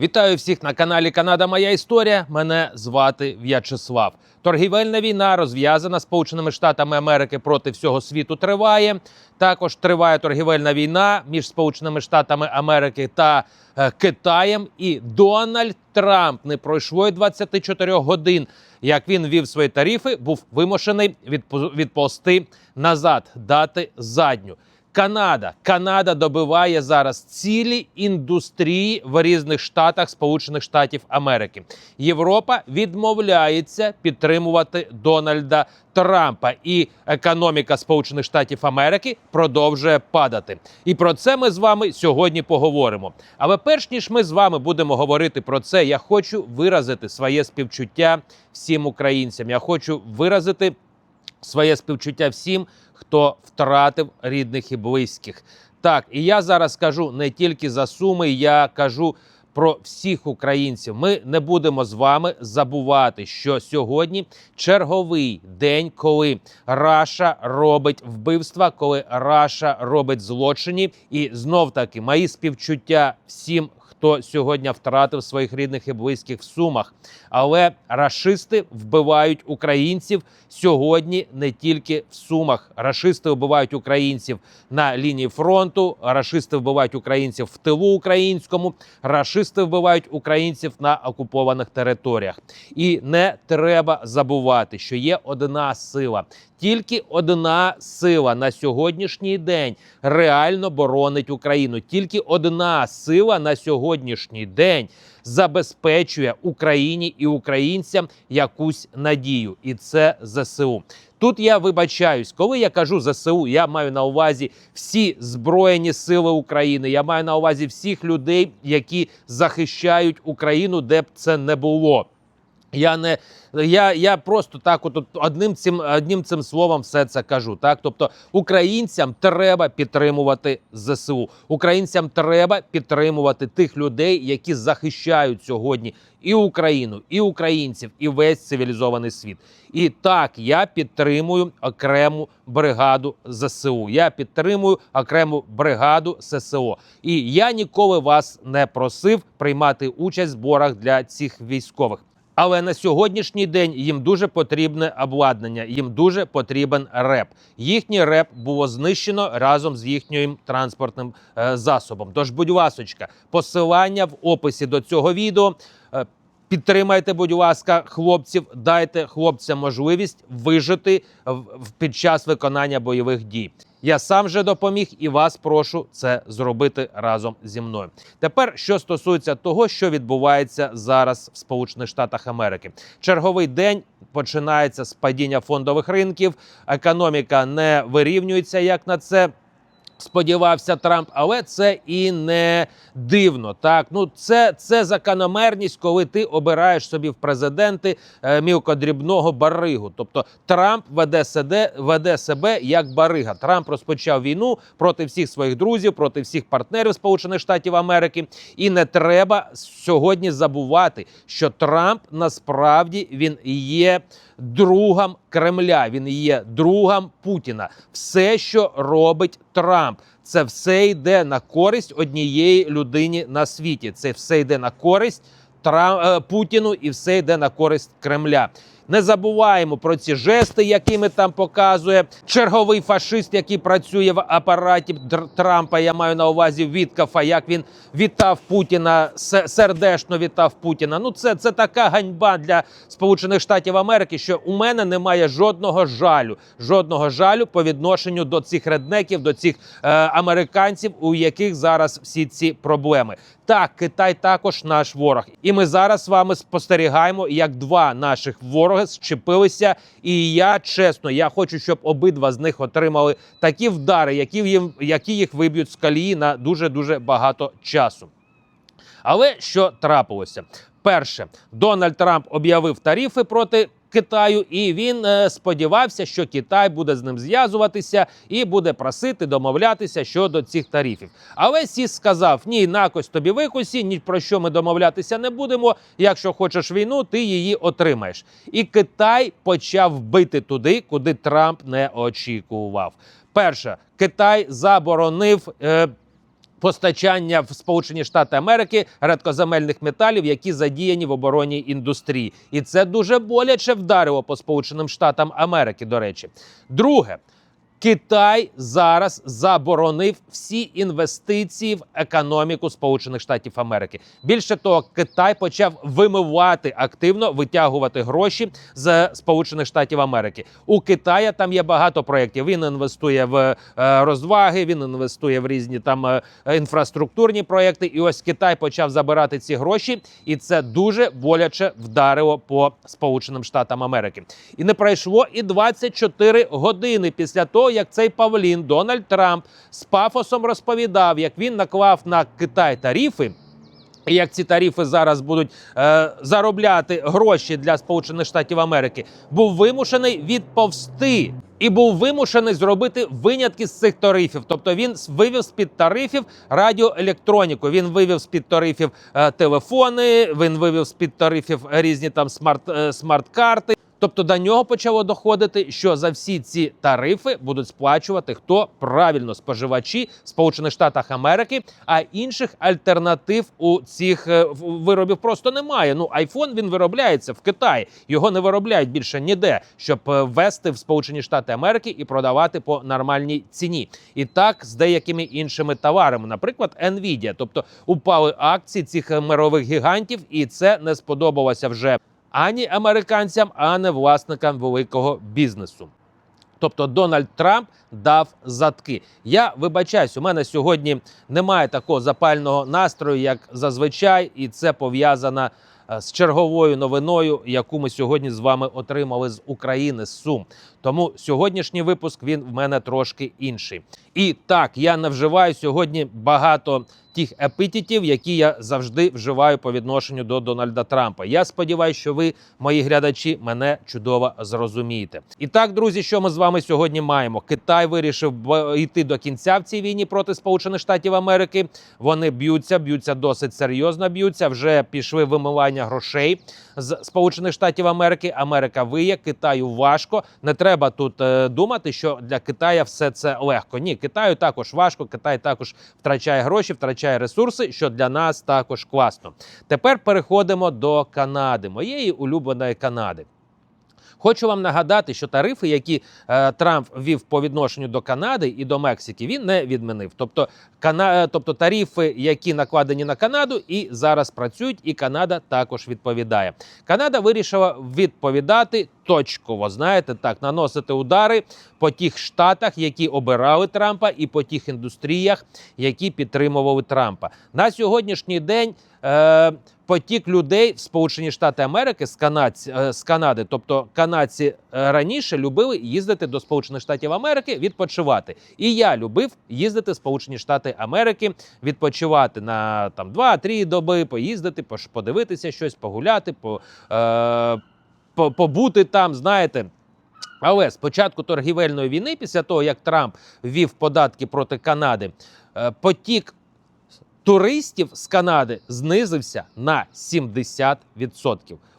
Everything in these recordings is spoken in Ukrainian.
Вітаю всіх на каналі Канада Моя Історія. Мене звати В'ячеслав. Торгівельна війна розв'язана Сполученими Штатами Америки проти всього світу. Триває також триває торгівельна війна між Сполученими Штатами Америки та е, Китаєм. І Дональд Трамп не пройшло й 24 годин. Як він ввів свої тарифи, був вимушений відпо- відповсти назад, дати задню. Канада. Канада добиває зараз цілі індустрії в різних штатах Сполучених Штатів Америки. Європа відмовляється підтримувати Дональда Трампа, і економіка Сполучених Штатів Америки продовжує падати. І про це ми з вами сьогодні поговоримо. Але перш ніж ми з вами будемо говорити про це, я хочу виразити своє співчуття всім українцям. Я хочу виразити своє співчуття всім, хто втратив рідних і близьких. Так, і я зараз кажу не тільки за суми, я кажу про всіх українців. Ми не будемо з вами забувати, що сьогодні черговий день, коли Раша робить вбивства, коли Раша робить злочини, і знов таки мої співчуття всім. Хто сьогодні втратив своїх рідних і близьких в сумах, але рашисти вбивають українців сьогодні не тільки в сумах. Рашисти вбивають українців на лінії фронту. Рашисти вбивають українців в тилу українському. Рашисти вбивають українців на окупованих територіях. І не треба забувати, що є одна сила. Тільки одна сила на сьогоднішній день реально боронить Україну. Тільки одна сила на сьогоднішній день забезпечує Україні і українцям якусь надію, і це ЗСУ. Тут я вибачаюсь, коли я кажу ЗСУ, я маю на увазі всі збройні сили України. Я маю на увазі всіх людей, які захищають Україну, де б це не було. Я не я, я просто так, от, одним цим одним цим словом все це кажу. Так, тобто українцям треба підтримувати ЗСУ. Українцям треба підтримувати тих людей, які захищають сьогодні і Україну, і українців, і весь цивілізований світ. І так я підтримую окрему бригаду ЗСУ. Я підтримую окрему бригаду ССО. І я ніколи вас не просив приймати участь в зборах для цих військових. Але на сьогоднішній день їм дуже потрібне обладнання, їм дуже потрібен реп. Їхній реп було знищено разом з їхнім транспортним е, засобом. Тож, будь ласочка, посилання в описі до цього відео. Е, Підтримайте, будь ласка, хлопців, дайте хлопцям можливість вижити в- під час виконання бойових дій. Я сам же допоміг і вас прошу це зробити разом зі мною. Тепер, що стосується того, що відбувається зараз в Сполучених Штатах Америки, черговий день починається з падіння фондових ринків. Економіка не вирівнюється як на це. Сподівався Трамп, але це і не дивно. Так, ну це, це закономерність, коли ти обираєш собі в президенти е, мілкодрібного баригу. Тобто Трамп веде себе, веде себе як барига. Трамп розпочав війну проти всіх своїх друзів, проти всіх партнерів Сполучених Штатів Америки. І не треба сьогодні забувати, що Трамп насправді він є другом Кремля. Він є другом Путіна. Все, що робить Трамп, це все йде на користь однієї людині на світі. Це все йде на користь е, Путіну і все йде на користь Кремля. Не забуваємо про ці жести, якими там показує черговий фашист, який працює в апараті Трампа. Я маю на увазі Віткафа, як він вітав Путіна, се- сердечно вітав Путіна. Ну це, це така ганьба для Сполучених Штатів Америки, що у мене немає жодного жалю, жодного жалю по відношенню до цих реднеків, до цих е, американців, у яких зараз всі ці проблеми. Так, Китай також наш ворог, і ми зараз з вами спостерігаємо, як два наших вороги зчепилися. І я чесно, я хочу, щоб обидва з них отримали такі вдари, які їм які їх виб'ють з колії на дуже дуже багато часу. Але що трапилося? Перше, Дональд Трамп об'явив тарифи проти Китаю, і він е, сподівався, що Китай буде з ним зв'язуватися і буде просити домовлятися щодо цих тарифів. Але Сіс сказав: ні, накось тобі викусі, ні про що ми домовлятися не будемо. Якщо хочеш війну, ти її отримаєш. І Китай почав бити туди, куди Трамп не очікував. Перше, Китай заборонив. Е, постачання в Сполучені Штати Америки редкоземельних металів, які задіяні в оборонній індустрії, і це дуже боляче вдарило по Сполученим Штатам Америки. До речі, друге. Китай зараз заборонив всі інвестиції в економіку Сполучених Штатів Америки. Більше того, Китай почав вимивати активно витягувати гроші з Сполучених Штатів Америки. У Китая там є багато проєктів. Він інвестує в е, розваги, він інвестує в різні там е, інфраструктурні проєкти. І ось Китай почав забирати ці гроші, і це дуже боляче вдарило по Сполученим Штатам Америки. І не пройшло і 24 години після того, як цей Павлін Дональд Трамп з пафосом розповідав, як він наклав на Китай тарифи. І як ці тарифи зараз будуть е, заробляти гроші для Сполучених Штатів Америки, був вимушений відповсти і був вимушений зробити винятки з цих тарифів. Тобто він вивів з під тарифів радіоелектроніку. Він вивів з під тарифів е, телефони. Він вивів з під тарифів різні там смарт, е, смарт-карти. Тобто до нього почало доходити, що за всі ці тарифи будуть сплачувати хто правильно споживачі Сполучених Штатах Америки, а інших альтернатив у цих е, виробів просто немає. Ну айфон він виробляється в Китаї. Його не виробляють більше ніде, щоб е, ввести в Сполучені Штати Америки і продавати по нормальній ціні. І так з деякими іншими товарами, наприклад, Nvidia. Тобто упали акції цих е, мирових гігантів, і це не сподобалося вже ані американцям, ані власникам великого бізнесу. Тобто Дональд Трамп дав задки. Я вибачаюсь, у мене сьогодні немає такого запального настрою, як зазвичай, і це пов'язано е, з черговою новиною, яку ми сьогодні з вами отримали з України з Сум. Тому сьогоднішній випуск він в мене трошки інший. І так, я не вживаю сьогодні багато тих епітетів, які я завжди вживаю по відношенню до Дональда Трампа. Я сподіваюся, що ви, мої глядачі, мене чудово зрозумієте. І так, друзі, що ми з вами сьогодні маємо? Китай вирішив йти до кінця в цій війні проти Сполучених Штатів Америки. Вони б'ються, б'ються досить серйозно. Б'ються вже пішли вимивання грошей з Сполучених Штатів Америки. Америка виє, Китаю важко. Не треба тут е, думати, що для Китая все це легко. Ні, Китаю також важко. Китай також втрачає гроші, втрачає ресурси, що для нас також класно. Тепер переходимо до Канади, моєї улюбленої Канади. Хочу вам нагадати, що тарифи, які е, Трамп ввів по відношенню до Канади і до Мексики, він не відмінив. Тобто, кана, е, тобто тарифи, які накладені на Канаду, і зараз працюють, і Канада також відповідає. Канада вирішила відповідати точково. Знаєте, так наносити удари по тих штатах, які обирали Трампа, і по тих індустріях, які підтримували Трампа. На сьогоднішній день. Е, Потік людей в Сполучені Штати Америки з Канадці, е, з Канади, тобто канадці е, раніше любили їздити до Сполучених Штатів Америки відпочивати. І я любив їздити в Сполучені Штати Америки, відпочивати на там 2-3 доби, поїздити, подивитися щось, погуляти, по, е, по, побути там, знаєте. Але з початку торгівельної війни, після того як Трамп ввів податки проти Канади, потік туристів з Канади знизився на 70%.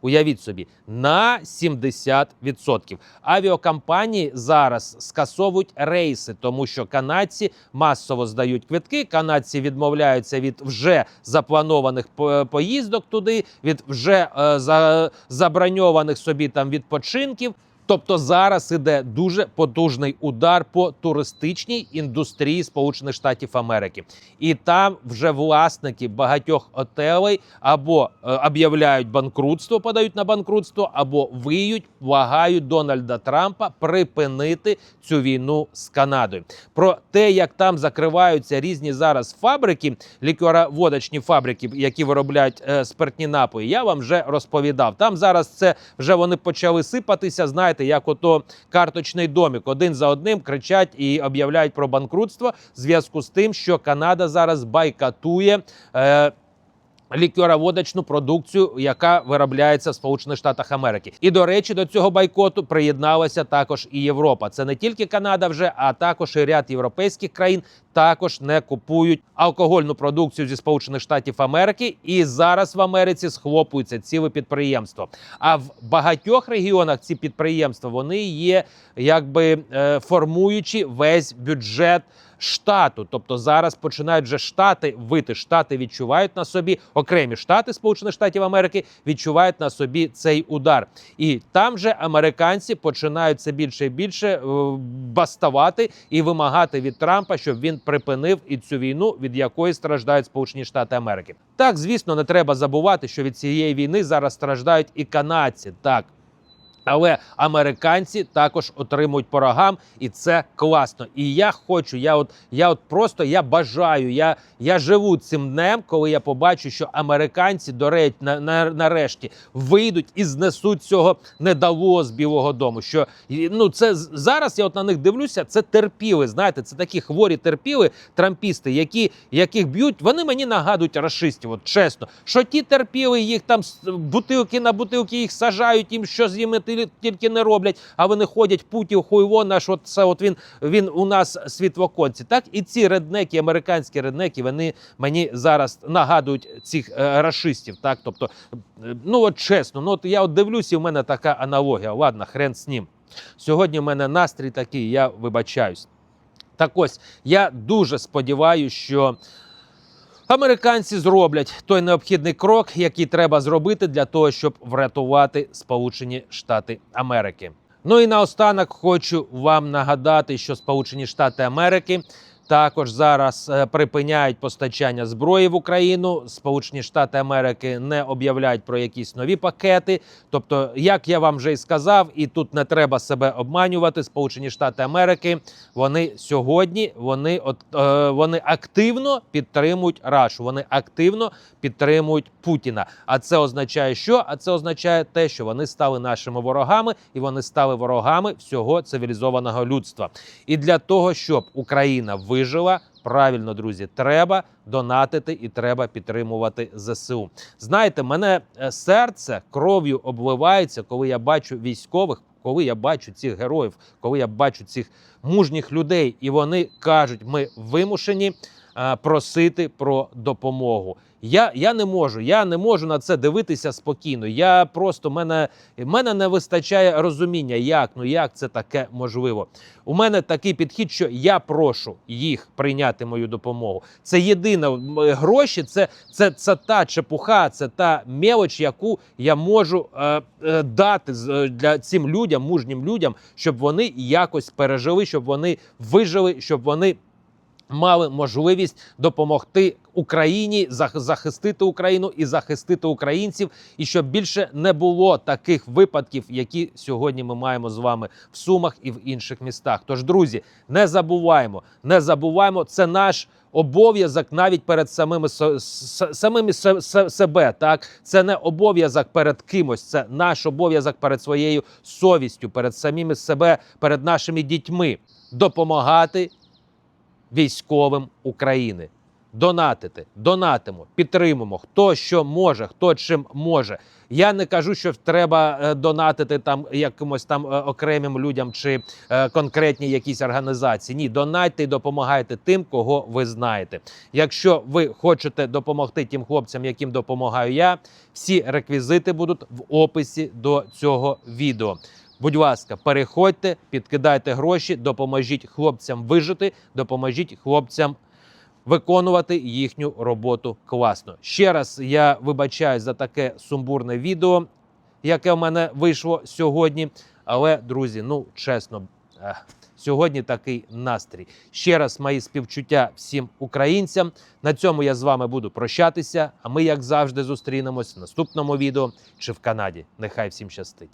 Уявіть собі, на 70%. Авіакомпанії зараз скасовують рейси, тому що канадці масово здають квитки. Канадці відмовляються від вже запланованих по- поїздок туди, від вже е, за, заброньованих собі там відпочинків. Тобто зараз іде дуже потужний удар по туристичній індустрії Сполучених Штатів Америки, і там вже власники багатьох отелей або е, об'являють банкрутство, подають на банкрутство, або виють, благають Дональда Трампа припинити цю війну з Канадою. Про те, як там закриваються різні зараз фабрики, лікероводочні фабрики, які виробляють е, спиртні напої, я вам вже розповідав. Там зараз це вже вони почали сипатися. Знаєте, як ото карточний домик. Один за одним кричать і об'являють про банкрутство в зв'язку з тим, що Канада зараз байкатує. Е, Лікероводочну продукцію, яка виробляється в Сполучених Штатах Америки, і до речі, до цього бойкоту приєдналася також і Європа. Це не тільки Канада, вже а також і ряд європейських країн також не купують алкогольну продукцію зі Сполучених Штатів Америки, і зараз в Америці схлопуються ціле підприємство. А в багатьох регіонах ці підприємства вони є якби е, формуючи весь бюджет. Штату, тобто зараз починають вже штати вити. Штати відчувають на собі окремі штати Сполучених Штатів Америки відчувають на собі цей удар, і там же американці починають все більше і більше е, бастувати і вимагати від Трампа, щоб він припинив і цю війну, від якої страждають Сполучені Штати Америки. Так, звісно, не треба забувати, що від цієї війни зараз страждають і канадці. Так. Але американці також отримують по рогам, і це класно. І я хочу, я от я от просто я бажаю, я я живу цим днем, коли я побачу, що американці до речі, на, на, нарешті вийдуть і знесуть цього недало з Білого Дому. Що ну це зараз я от на них дивлюся. Це терпіли. Знаєте, це такі хворі терпіли трампісти, які яких б'ють. Вони мені нагадують рашистів. От чесно, що ті терпіли, їх там бутилки на бутилки їх сажають, їм що з ними ти- тільки не роблять. А вони ходять путів, хуйво наш. От це от він він у нас світлоконці. Так і ці реднеки, американські реднеки, вони мені зараз нагадують цих е, рашистів. Так, тобто, е, ну от чесно, ну от я от дивлюся, і в мене така аналогія. Ладно, хрен з ним. Сьогодні в мене настрій такий, я вибачаюсь. Так ось я дуже сподіваюся, що американці зроблять той необхідний крок, який треба зробити для того, щоб врятувати Сполучені Штати Америки. Ну і наостанок хочу вам нагадати, що Сполучені Штати Америки також зараз е, припиняють постачання зброї в Україну. Сполучені Штати Америки не об'являють про якісь нові пакети. Тобто, як я вам вже і сказав, і тут не треба себе обманювати. Сполучені Штати Америки вони сьогодні вони от е, вони активно підтримують Рашу. Вони активно підтримують Путіна. А це означає, що? А це означає те, що вони стали нашими ворогами, і вони стали ворогами всього цивілізованого людства. І для того, щоб Україна вижила. Правильно, друзі, треба донатити і треба підтримувати ЗСУ. Знаєте, мене е, серце кров'ю обливається, коли я бачу військових, коли я бачу цих героїв, коли я бачу цих мужніх людей, і вони кажуть, ми вимушені просити про допомогу. Я, я не можу, я не можу на це дивитися спокійно. Я просто мене, мене не вистачає розуміння, як ну як це таке можливо. У мене такий підхід, що я прошу їх прийняти мою допомогу. Це єдине гроші, це, це, це та чепуха, це та мелоч, яку я можу е, е, дати е, для цим людям, мужнім людям, щоб вони якось пережили, щоб вони вижили, щоб вони мали можливість допомогти Україні захистити Україну і захистити українців, і щоб більше не було таких випадків, які сьогодні ми маємо з вами в Сумах і в інших містах. Тож, друзі, не забуваємо, не забуваємо, це наш. Обов'язок навіть перед самими самими се- се- себе, так це не обов'язок перед кимось, це наш обов'язок перед своєю совістю, перед самими себе, перед нашими дітьми допомагати військовим України. Донатити, донатимо, підтримуємо. Хто що може, хто чим може. Я не кажу, що треба е, донатити там якимось там е, окремим людям чи е, конкретній якійсь організації. Ні, донатьте і допомагайте тим, кого ви знаєте. Якщо ви хочете допомогти тим хлопцям, яким допомагаю я, всі реквізити будуть в описі до цього відео. Будь ласка, переходьте, підкидайте гроші, допоможіть хлопцям вижити, допоможіть хлопцям виконувати їхню роботу класно. Ще раз я вибачаюсь за таке сумбурне відео, яке в мене вийшло сьогодні. Але, друзі, ну чесно, сьогодні такий настрій. Ще раз мої співчуття всім українцям. На цьому я з вами буду прощатися. А ми, як завжди, зустрінемось в наступному відео чи в Канаді. Нехай всім щастить.